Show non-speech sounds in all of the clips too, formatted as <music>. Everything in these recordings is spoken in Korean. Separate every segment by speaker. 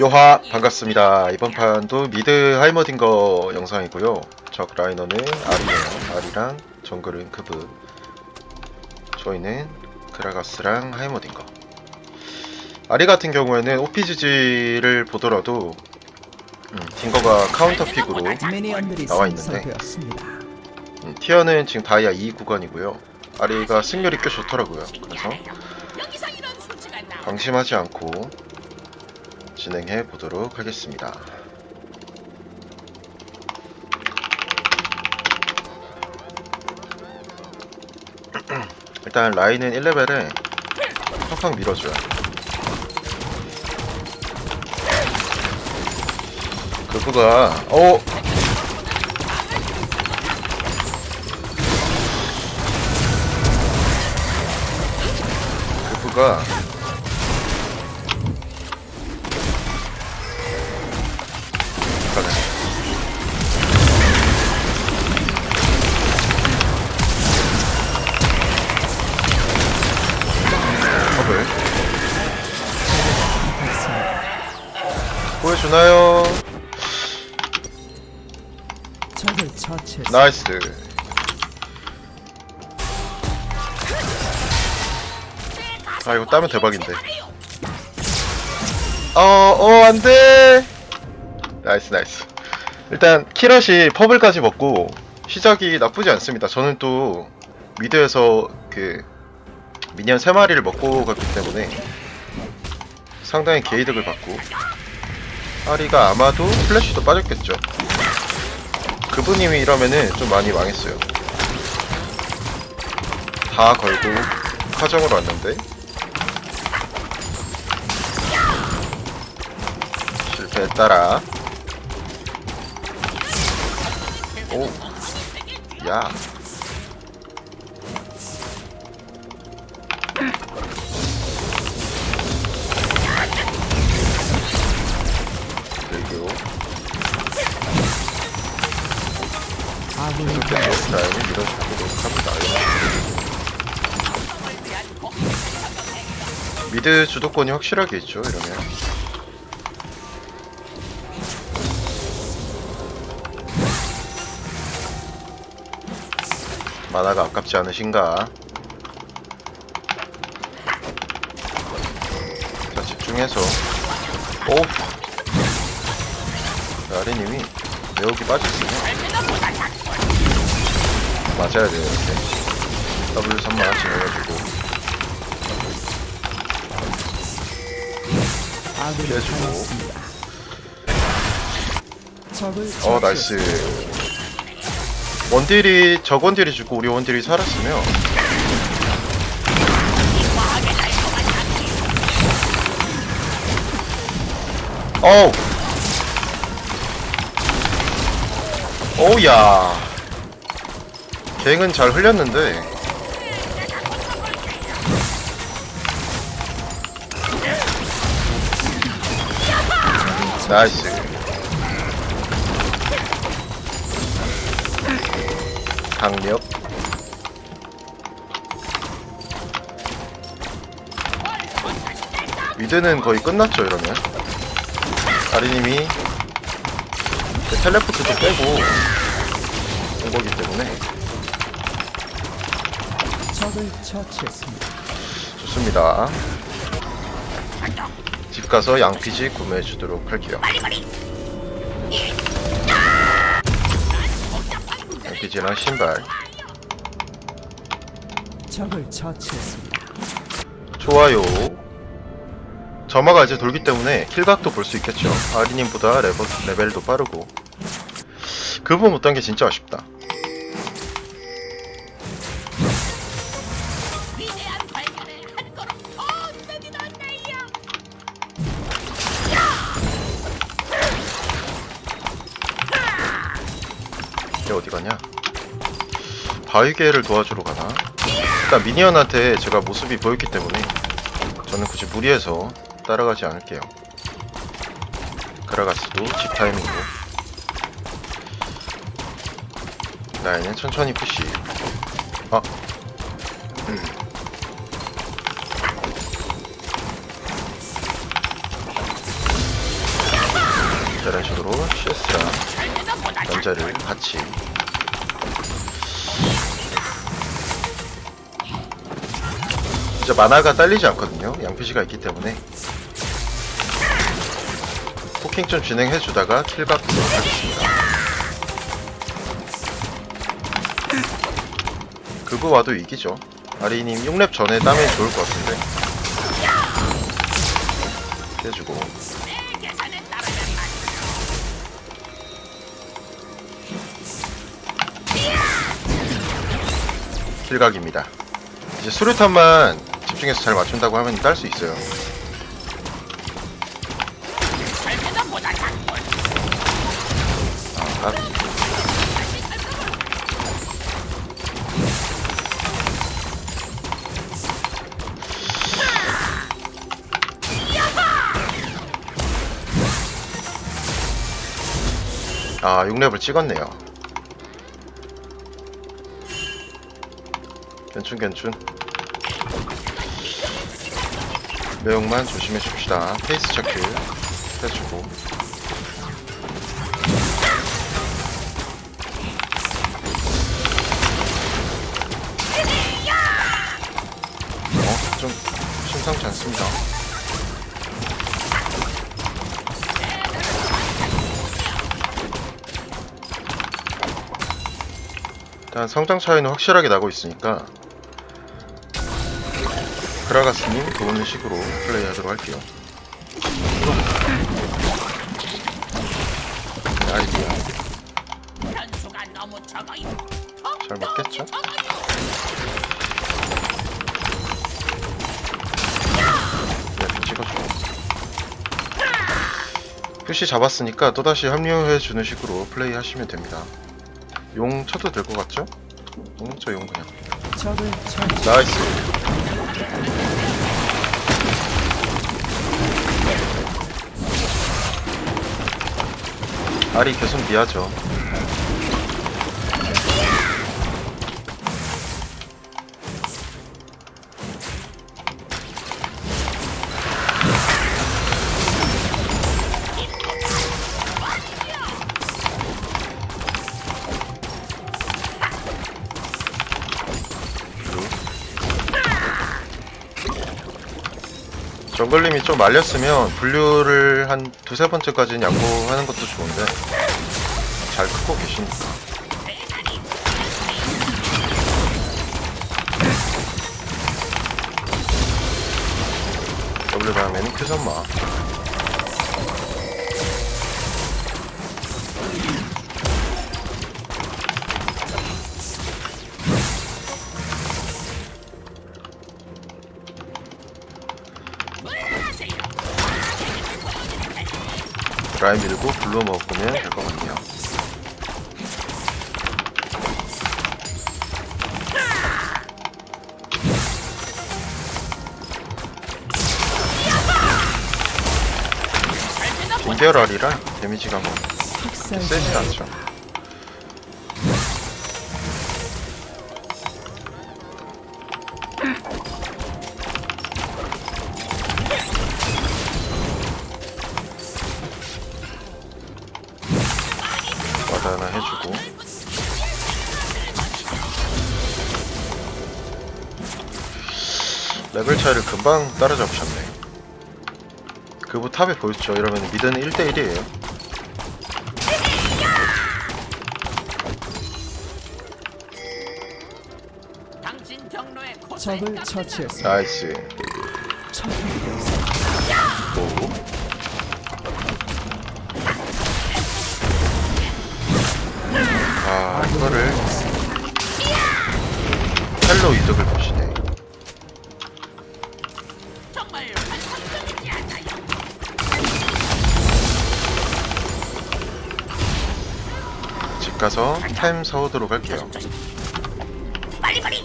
Speaker 1: 요하 반갑습니다. 이번 판도 미드 하이머딩거 영상이고요. 적 라이너는 아리예요. 아리랑 정글은 크브. 저희는 그라가스랑 하이머딩거. 아리 같은 경우에는 오피지지를 보더라도 음, 딩거가 카운터 픽으로
Speaker 2: 미니언들이
Speaker 1: 나와 있는데. 음, 티어는 지금 다이아 2 구간이고요. 아리가 승률이 꽤 좋더라고요. 그래서 방심하지 않고 진행해 보도록 하겠습니다. <clears throat> 일단 라인은 1레벨에 팍팍 밀어줘요. 그부가 어 그부가
Speaker 2: 처치했습니다.
Speaker 1: 나이스. 아 이거 따면 대박인데. 어, 어, 안 돼! 나이스, 나이스. 일단, 키럿이 퍼블까지 먹고, 시작이 나쁘지 않습니다. 저는 또, 미드에서 그, 미니언 3마리를 먹고 갔기 때문에, 상당히 개이득을 받고, 아리가 아마도 플래시도 빠졌겠죠. 그분님이 이러면은 좀 많이 망했어요. 다 걸고, 카정으로 왔는데, 실패했다라. 오, 야.
Speaker 2: 아군이
Speaker 1: 계속 라인을 밀어주도록 합니다. 미드 주도권이 확실하게 있죠, 이러면. 만화가 아깝지 않으신가? 자, 집중해서. 오! 아리님이 매혹이 빠졌으면 맞아야 돼요, 이렇게. W 3만 진행해주고.
Speaker 2: 아군이
Speaker 1: 피해주고.
Speaker 2: 당했습니다. 적을
Speaker 1: 어. 나이스. 원딜이, 적 원딜이 죽고 우리 원딜이 살았으면. 어우! 어우야. 갱은 잘 흘렸는데. 나이스. 강력. 미드는 거의 끝났죠 이러면. 아리님이 텔레포트도 빼고 온 거기 때문에
Speaker 2: 적을 처치했습니다.
Speaker 1: 좋습니다. 집 가서 양피지 구매해 주도록 할게요. 양피지랑 신발.
Speaker 2: 적을 처치했습니다.
Speaker 1: 좋아요. 점화가 이제 돌기 때문에 킬각도 볼 수 있겠죠. 아리님보다 레벨도 빠르고. 그 부분 못한 게 진짜 아쉽다. 바위개를 도와주러 가나? 일단 미니언한테 제가 모습이 보였기 때문에 저는 굳이 무리해서 따라가지 않을게요. 그라가스도 집 타이밍으로 라인은 천천히 푸시. 아, 음. <clears throat> 이런 식으로 CS랑 연자를 같이 이제 만화가 딸리지 않거든요. 양피시가 있기 때문에 포킹 좀 진행해 주다가 킬 받도록 하겠습니다. 그거 와도 이기죠. 아리님 6렙 전에 따면 좋을 것 같은데. 해주고. 킬각입니다. 이제 수류탄만 집중해서 잘 맞춘다고 하면 딸 수 있어요. 아, 까비. 아, 6렙을 찍었네요. 괜춘 괜춘. 매혹만 조심해 줍시다. 페이스 체크 해주고. 어, 좀 심상치 않습니다. 일단 성장 차이는 확실하게 나고 있으니까 그라가스님 도우는 식으로 플레이하도록 할게요.
Speaker 3: 적어요.
Speaker 1: 잘 맞겠죠? 네, 찍어줘. 푸시 잡았으니까 또다시 합류해주는 식으로 플레이 하시면 됩니다. 용 쳐도 될 것 같죠? 용, 저용 그냥. 나이스. 알이 계속 미하죠. 정글님이 좀 말렸으면 분류를 한 두세 번째까지는 양보하는 것도 좋은데 잘 크고 계시니까. W 다음에는 큐선마 라인 밀고 블루 먹으면 될 것 같네요. 인결알이라 데미지가 뭐 세진 않죠 와드 하나 해주고. 레벨 차이를 금방 따라잡으셨네. 그부 탑에 보였죠. 이러면 미드는 1대1이에요.
Speaker 3: 당신 경로에 고소에
Speaker 2: 적을. 처치했습니다.
Speaker 1: 나이스 아 이거를 헬로 이득을 보시네. 집 가서 템 사오도록 할게요
Speaker 3: 빨리 빨리.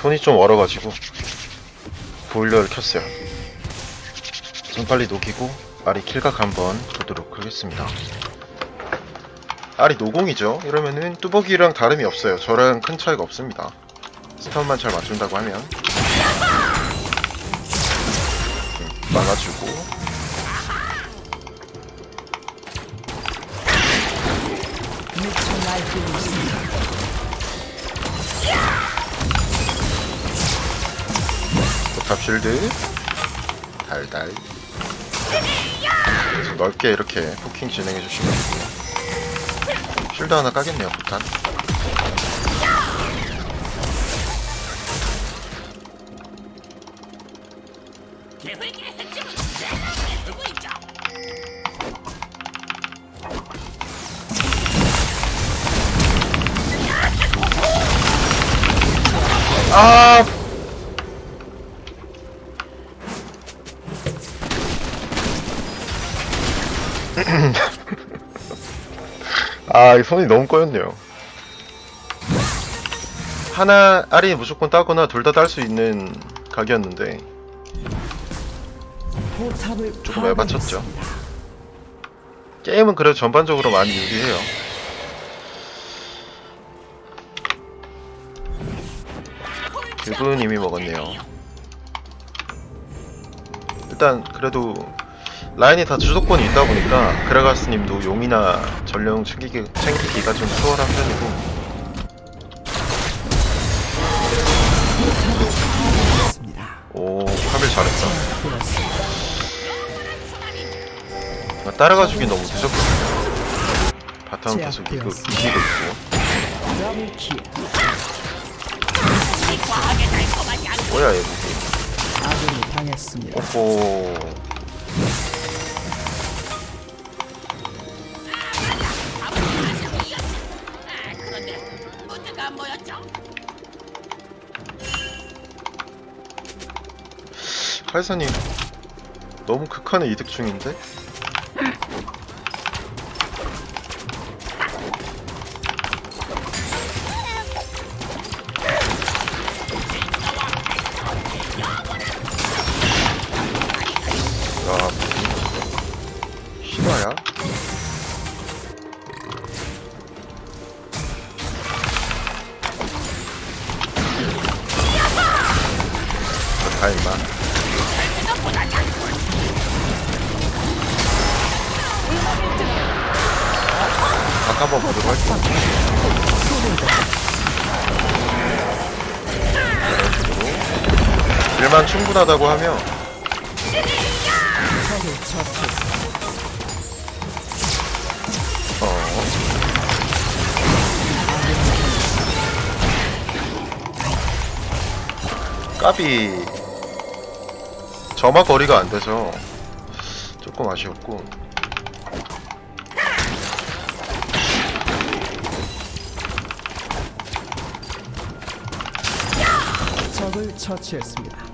Speaker 1: 손이 좀 얼어가지고 보일러를 켰어요 좀 빨리 녹이고 아리 킬각 한번 보도록 하겠습니다 알이 노공이죠. 이러면은 뚜벅이랑 다름이 없어요. 저랑 큰 차이가 없습니다. 스턴만 잘 맞춘다고 하면 음, 막아주고 쉴드 달달 넓게 이렇게 포킹 진행해 주시면 되고요. 쉴드 하나 까겠네요, 포탄. 아! 아, 이 손이 너무 꼬였네요. 하나, 알이 무조건 따거나 둘 다 딸 수 있는 각이었는데, 조금 애맞췄죠. 게임은 그래도 전반적으로 많이 유리해요. 그분 이미 먹었네요. 일단 그래도 라인이 다 주도권이 있다 보니까 그라가스님도 용이나 전령 챙기기, 챙기기가 좀 수월한 편이고. 오 카밀 잘했다. 아, 따라가 주기 너무 늦었거든요. 바텀 계속 이기고, 이기고 있고 뭐야 얘 무기. 오호 칼사님 너무 극한의 이득 중인데? 일만 충분하다고
Speaker 2: 처치했습니다.
Speaker 1: 어 까비 점화 거리가 안 돼서 조금 아쉬웠고
Speaker 2: 적을 처치했습니다.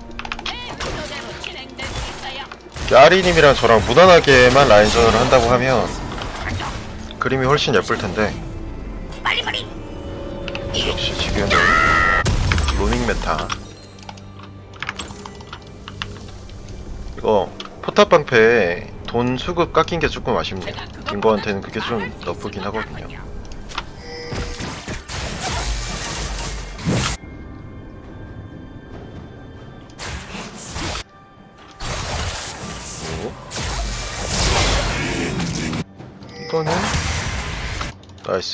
Speaker 3: 있어요.
Speaker 1: 야리님이랑 저랑 무난하게만 라인전을 한다고 하면 그림이 훨씬 예쁠 텐데. 역시 지금은 로밍 메타 이거 포탑 방패에 돈 수급 깎인 게 조금 아쉽네요 인거한테는 그게 좀 너프긴 하거든요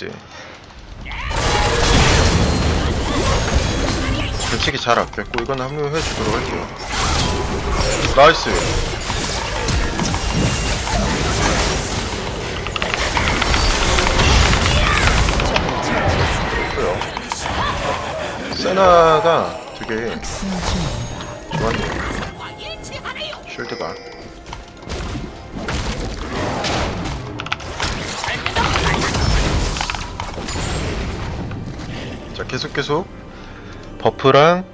Speaker 1: 나이스 솔직히 잘 아꼈고 이건 합류해 주도록 할게요 나이스 좋고요 세나가 되게. 좋았네요. 쉴드가 자 계속 계속 버프랑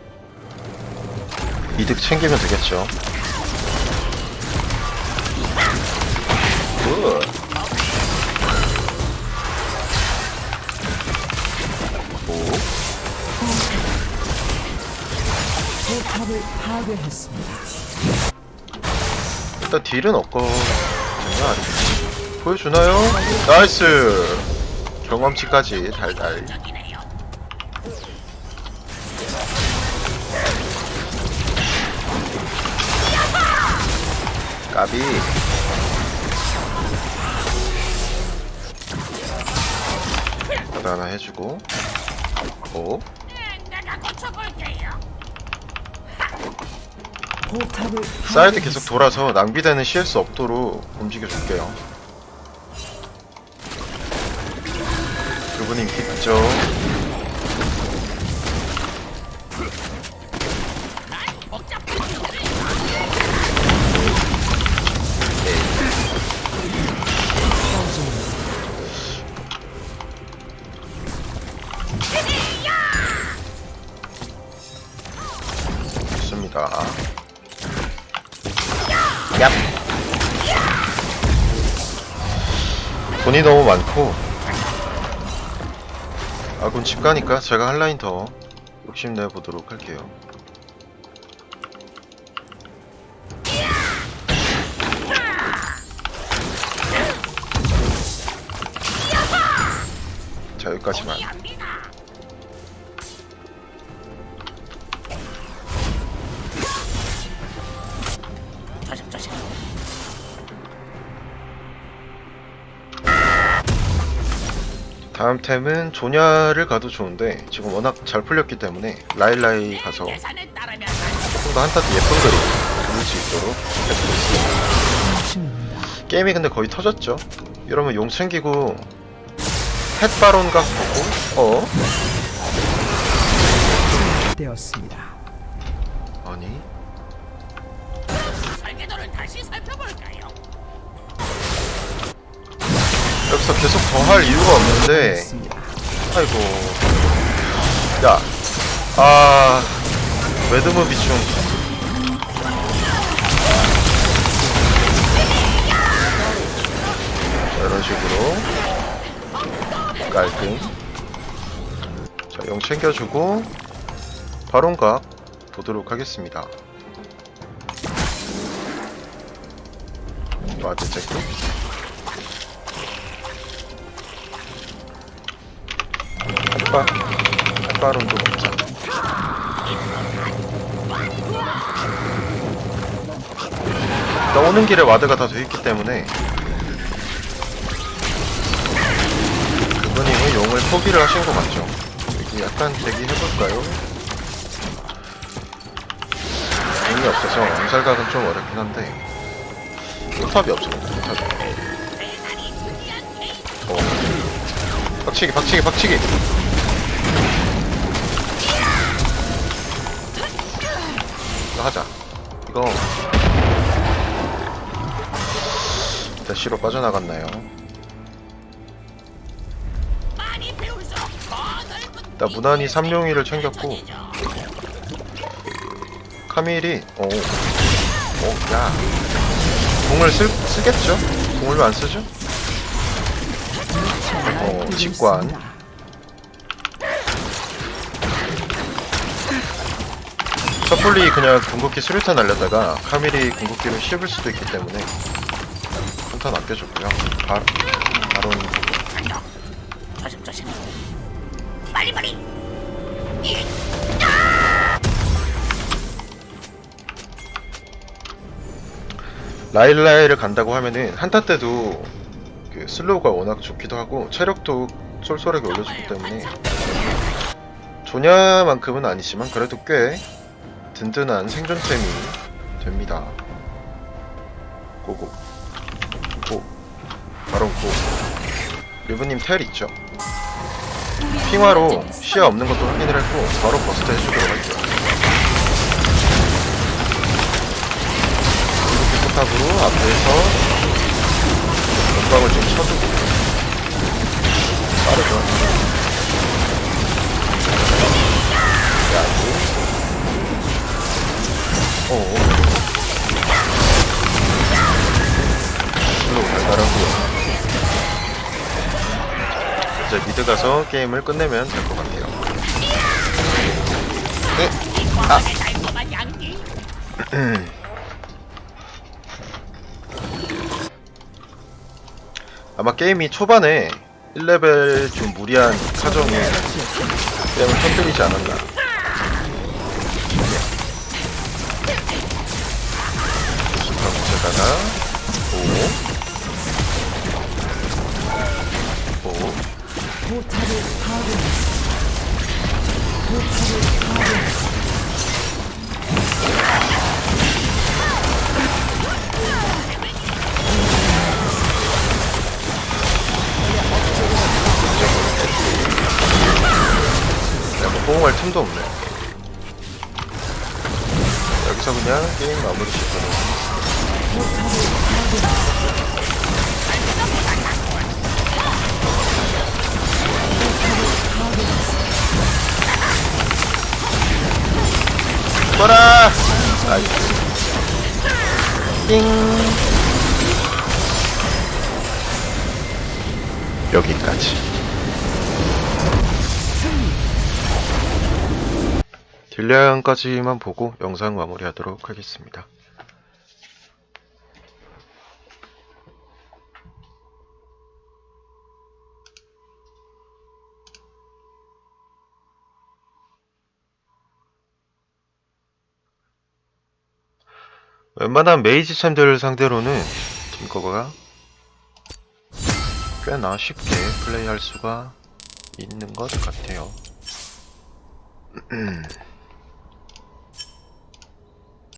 Speaker 1: 이득 챙기면 되겠죠
Speaker 2: 파괴했습니다.
Speaker 1: 일단 딜은 없거든요 아직 보여주나요? 나이스 경험치까지 달달. 까비. 하나 하나 해주고. 오.
Speaker 2: 포탑을
Speaker 1: 사이드 계속 돌아서 낭비되는 CS 없도록 움직여줄게요. 그분이 깊죠. 많고 아군 집 가니까 제가 한 라인 더 욕심내 보도록 할게요. 자 여기까지만. 다음 템은 조냐를 가도 좋은데 지금 워낙 잘 풀렸기 때문에 라일라이 가서 조금 더 한타도 예쁜 그림 그릴 수 있도록 해보겠습니다.
Speaker 2: 중입니다.
Speaker 1: 게임이 근데 거의 터졌죠? 이러면 용 챙기고 햇바론 각 보고 어?
Speaker 2: 되었습니다.
Speaker 1: 아니
Speaker 3: 설계도를 다시 살펴볼까요?
Speaker 1: 여기서 계속 더 할 이유가 없는데. 아이고. 야. 아... 매드무비 중 자, 이런 식으로. 깔끔. 자용 챙겨주고 바론각 보도록 하겠습니다. 와드 체크 햇바 햇바론도 먹자 나 오는 길에 와드가 다 돼 있기 때문에 그분님은 용을 포기를 하신 것 같죠 여기 약간 대기해볼까요? 용이 없어서 암살각은 좀 어렵긴 한데 포탑이 없어 포탑이 어. 박치기 박치기 박치기 이거 하자 이거 대시로 빠져나갔나요 나 무난히 삼룡이를 챙겼고. 카밀이 오, 오, 야 공을 쓸, 쓰겠죠? 공을 왜 안 쓰죠? 어, 직관 섣불리 그냥 궁극기 수류탄 날렸다가 카밀이 궁극기로 씹을 수도 있기 때문에 한탄 아껴줬고요 바, 바론
Speaker 3: 조심 조심. 빨리 빨리.
Speaker 1: 라일라이를 간다고 하면은 한타 때도 그 슬로우가 워낙 좋기도 하고 체력도 쏠쏠하게 올려주기 때문에 조냐만큼은 아니지만 그래도 꽤 든든한 생존템이 됩니다. 고고 고 바로 고 리브님 텔 있죠? 핑화로 시야 없는 것도 확인을 했고 바로 버스트 해주도록 할게요. 이렇게 포탑으로 앞에서 연방을 좀 쳐주고 빠르죠 오 슬로우 달달하고요 이제 미드 가서 게임을 끝내면 될 것 같아요 네.
Speaker 3: 아. <clears throat>
Speaker 1: 아마 게임이 초반에 1레벨 좀 무리한 사정에 게임을 터뜨리지 않았나. 오, 오,
Speaker 2: 포탑을
Speaker 1: 호응할 틈도 없네. 여기서 그냥 게임 마무리 짓거든. 뭐라! 나이스. 띵. 여기까지. 딜량까지만 보고 영상 마무리하도록 하겠습니다. 웬만한 메이지 챔들 상대로는 팀거가 꽤나 쉽게 플레이할 수가 있는 것 같아요. <clears throat>